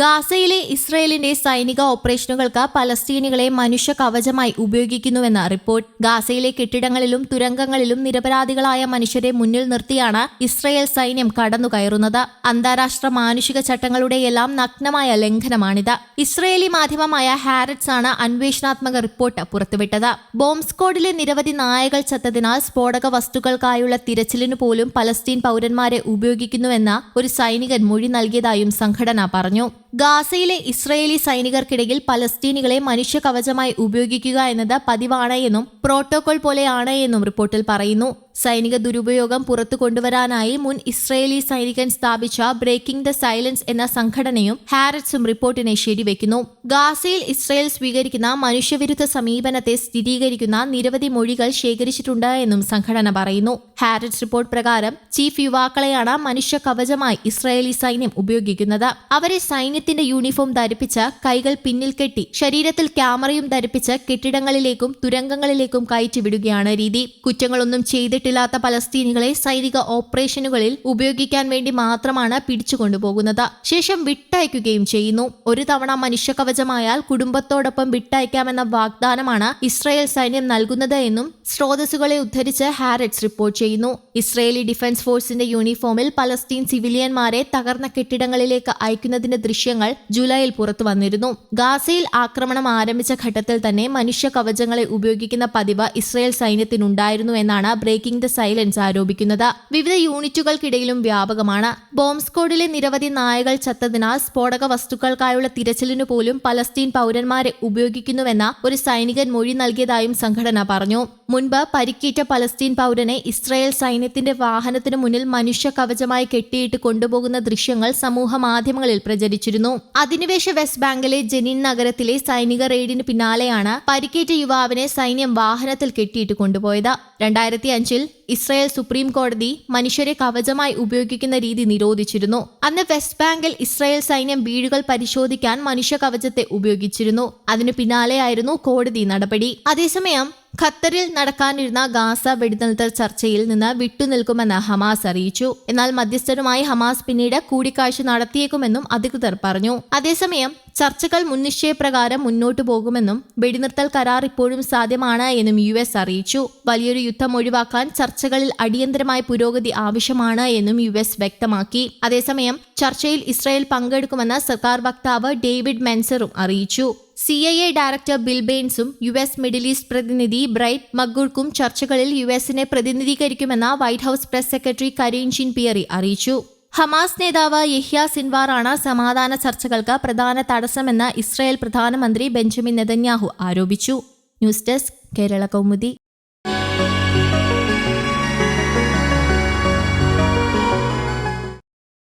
ഗാസയിലെ ഇസ്രയേലിന്റെ സൈനിക ഓപ്പറേഷനുകൾക്ക് പലസ്തീനികളെ മനുഷ്യ കവചമായി ഉപയോഗിക്കുന്നുവെന്ന് റിപ്പോർട്ട്. ഗാസയിലെ കെട്ടിടങ്ങളിലും തുരങ്കങ്ങളിലും നിരപരാധികളായ മനുഷ്യരെ മുന്നിൽ നിർത്തിയാണ് ഇസ്രയേൽ സൈന്യം കടന്നുകയറുന്നത്. അന്താരാഷ്ട്ര മാനുഷിക ചട്ടങ്ങളുടെ എല്ലാം നഗ്നമായ ലംഘനമാണിത്. ഇസ്രയേലി മാധ്യമമായ ഹാരറ്റ്സ് ആണ് അന്വേഷണാത്മക റിപ്പോർട്ട് പുറത്തുവിട്ടത്. ബോംബ് സ്ക്വാഡിലെ നിരവധി നായകൾ ചത്തതിനാൽ സ്ഫോടക വസ്തുക്കൾക്കായുള്ള തിരച്ചിലിനു പോലും പലസ്തീൻ പൗരന്മാരെ ഉപയോഗിക്കുന്നുവെന്ന് ഒരു സൈനികൻ മൊഴി നൽകിയതായും സംഘടന പറഞ്ഞു. ഗാസയിലെ ഇസ്രയേലി സൈനികർക്കിടയിൽ പലസ്തീനികളെ മനുഷ്യ കവചമായി ഉപയോഗിക്കുക എന്നത് പതിവാണ് എന്നും പ്രോട്ടോകോൾ പോലെയാണ് എന്നും റിപ്പോർട്ടിൽ പറയുന്നു. സൈനിക ദുരുപയോഗം പുറത്തു കൊണ്ടുവരാനായി മുൻ ഇസ്രയേലി സൈനികൻ സ്ഥാപിച്ച ബ്രേക്കിംഗ് ദ സൈലൻസ് എന്ന സംഘടനയും ഹാരറ്റ്സും റിപ്പോർട്ടിനെ ശരിവെക്കുന്നു. ഗാസയിൽ ഇസ്രയേൽ സ്വീകരിക്കുന്ന മനുഷ്യവിരുദ്ധ സമീപനത്തെ സ്ഥിരീകരിക്കുന്ന നിരവധി മൊഴികൾ ശേഖരിച്ചിട്ടുണ്ട് എന്നും സംഘടന പറയുന്നു. ഹാരറ്റ്സ് റിപ്പോർട്ട് പ്രകാരം ചീഫ് യുവാക്കളെയാണ് മനുഷ്യ കവചമായി ഇസ്രയേലി സൈന്യം ഉപയോഗിക്കുന്നത്. അവരെ സൈന്യത്തിന്റെ യൂണിഫോം ധരിപ്പിച്ച് കൈകൾ പിന്നിൽ കെട്ടി ശരീരത്തിൽ ക്യാമറയും ധരിപ്പിച്ച് കെട്ടിടങ്ങളിലേക്കും തുരങ്കങ്ങളിലേക്കും കയറ്റിവിടുകയാണ് രീതി. കുറ്റങ്ങളൊന്നും ചെയ്തിട്ടില്ലാത്ത പലസ്തീനികളെ സൈനിക ഓപ്പറേഷനുകളിൽ ഉപയോഗിക്കാൻ വേണ്ടി മാത്രമാണ് പിടിച്ചുകൊണ്ടുപോകുന്നത്. ശേഷം വിട്ടയക്കുകയും ചെയ്യുന്നു. ഒരു തവണ മനുഷ്യകവചമായാൽ കുടുംബത്തോടൊപ്പം വിട്ടയക്കാമെന്ന വാഗ്ദാനമാണ് ഇസ്രായേൽ സൈന്യം നൽകുന്നത് എന്നും സ്രോതസ്സുകളെ ഉദ്ധരിച്ച് ഹാരറ്റ്സ് റിപ്പോർട്ട് ചെയ്യുന്നു. ഇസ്രയേലി ഡിഫൻസ് ഫോഴ്സിന്റെ യൂണിഫോമിൽ പലസ്തീൻ സിവിലിയന്മാരെ തകർന്ന കെട്ടിടങ്ങളിലേക്ക് അയക്കുന്നതിന്റെ ദൃശ്യങ്ങൾ ജൂലൈയിൽ പുറത്തു വന്നിരുന്നു. ഗാസയിൽ ആക്രമണം ആരംഭിച്ച ഘട്ടത്തിൽ തന്നെ മനുഷ്യ കവചങ്ങളെ ഉപയോഗിക്കുന്ന പതിവ് ഇസ്രായേൽ സൈന്യത്തിനുണ്ടായിരുന്നു എന്നാണ് ബ്രേക്കിംഗ് ദ സൈലൻസ് ആരോപിക്കുന്നത് വിവിധ യൂണിറ്റുകൾക്കിടയിലും വ്യാപകമാണ്. ബോംബ് സ്ക്വാഡിലെ നിരവധി നായകൾ ചത്തതിനാൽ സ്ഫോടക വസ്തുക്കൾക്കായുള്ള തിരച്ചിലിനു പോലും പലസ്തീൻ പൗരന്മാരെ ഉപയോഗിക്കുന്നുവെന്ന ഒരു സൈനികൻ മൊഴി നൽകിയതായും സംഘടന പറഞ്ഞു. മുൻപ് പരിക്കേറ്റ പലസ്തീൻ പൗരനെ ഇസ്രായേൽ സൈന്യത്തിന്റെ വാഹനത്തിനു മുന്നിൽ മനുഷ്യ കവചമായി കെട്ടിയിട്ട് കൊണ്ടുപോകുന്ന ദൃശ്യങ്ങൾ സമൂഹ മാധ്യമങ്ങളിൽ പ്രചരിച്ചിരുന്നു. അധിനിവേശ വെസ്റ്റ് ബാങ്കിലെ ജനിൻ നഗരത്തിലെ സൈനിക റെയ്ഡിന് പിന്നാലെയാണ് പരിക്കേറ്റ യുവാവിനെ സൈന്യം വാഹനത്തിൽ കെട്ടിയിട്ട് കൊണ്ടുപോയത്. രണ്ടായിരത്തി അഞ്ചിൽ ഇസ്രായേൽ സുപ്രീം കോടതി മനുഷ്യരെ കവചമായി ഉപയോഗിക്കുന്ന രീതി നിരോധിച്ചിരുന്നു. അന്ന് വെസ്റ്റ് ബാങ്കിൽ ഇസ്രായേൽ സൈന്യം വീടുകൾ പരിശോധിക്കാൻ മനുഷ്യ കവചത്തെ ഉപയോഗിച്ചിരുന്നു. അതിനു പിന്നാലെയായിരുന്നു കോടതി നടപടി. അതേസമയം ഖത്തറിൽ നടക്കാനിരുന്ന ഗാസ വെടിനിർത്തൽ ചർച്ചയിൽ നിന്ന് വിട്ടുനിൽക്കുമെന്ന് ഹമാസ് അറിയിച്ചു. എന്നാൽ മധ്യസ്ഥരുമായി ഹമാസ് പിന്നീട് കൂടിക്കാഴ്ച നടത്തിയേക്കുമെന്നും അധികൃതർ പറഞ്ഞു. അതേസമയം ചർച്ചകൾ മുൻനിശ്ചയപ്രകാരം മുന്നോട്ടു പോകുമെന്നും വെടിനിർത്തൽ കരാർ ഇപ്പോഴും സാധ്യമാണ് എന്നും യു എസ് അറിയിച്ചു. വലിയൊരു യുദ്ധം ഒഴിവാക്കാൻ ചർച്ചകളിൽ അടിയന്തരമായ പുരോഗതി ആവശ്യമാണ് എന്നും യു എസ് വ്യക്തമാക്കി. അതേസമയം ചർച്ചയിൽ ഇസ്രായേൽ പങ്കെടുക്കുമെന്ന് സർക്കാർ വക്താവ് ഡേവിഡ് മെൻസറും അറിയിച്ചു. C I A director Bill ബെയിൻസും U S Middle East പ്രതിനിധി ബ്രൈറ്റ് മഗുർക്കും ചർച്ചകളിൽ യു എസിനെ പ്രതിനിധീകരിക്കുമെന്ന് White House press secretary Karine Jean Pierre അറിയിച്ചു. ഹമാസ് നേതാവ് യഹ്യ സിൻവാറാണ് സമാധാന ചർച്ചകൾക്ക് പ്രധാന തടസ്സമെന്ന് ഇസ്രായേൽ പ്രധാനമന്ത്രി ബെഞ്ചമിൻ നെതന്യാഹു ആരോപിച്ചു. News desk Kerala Kaumudi.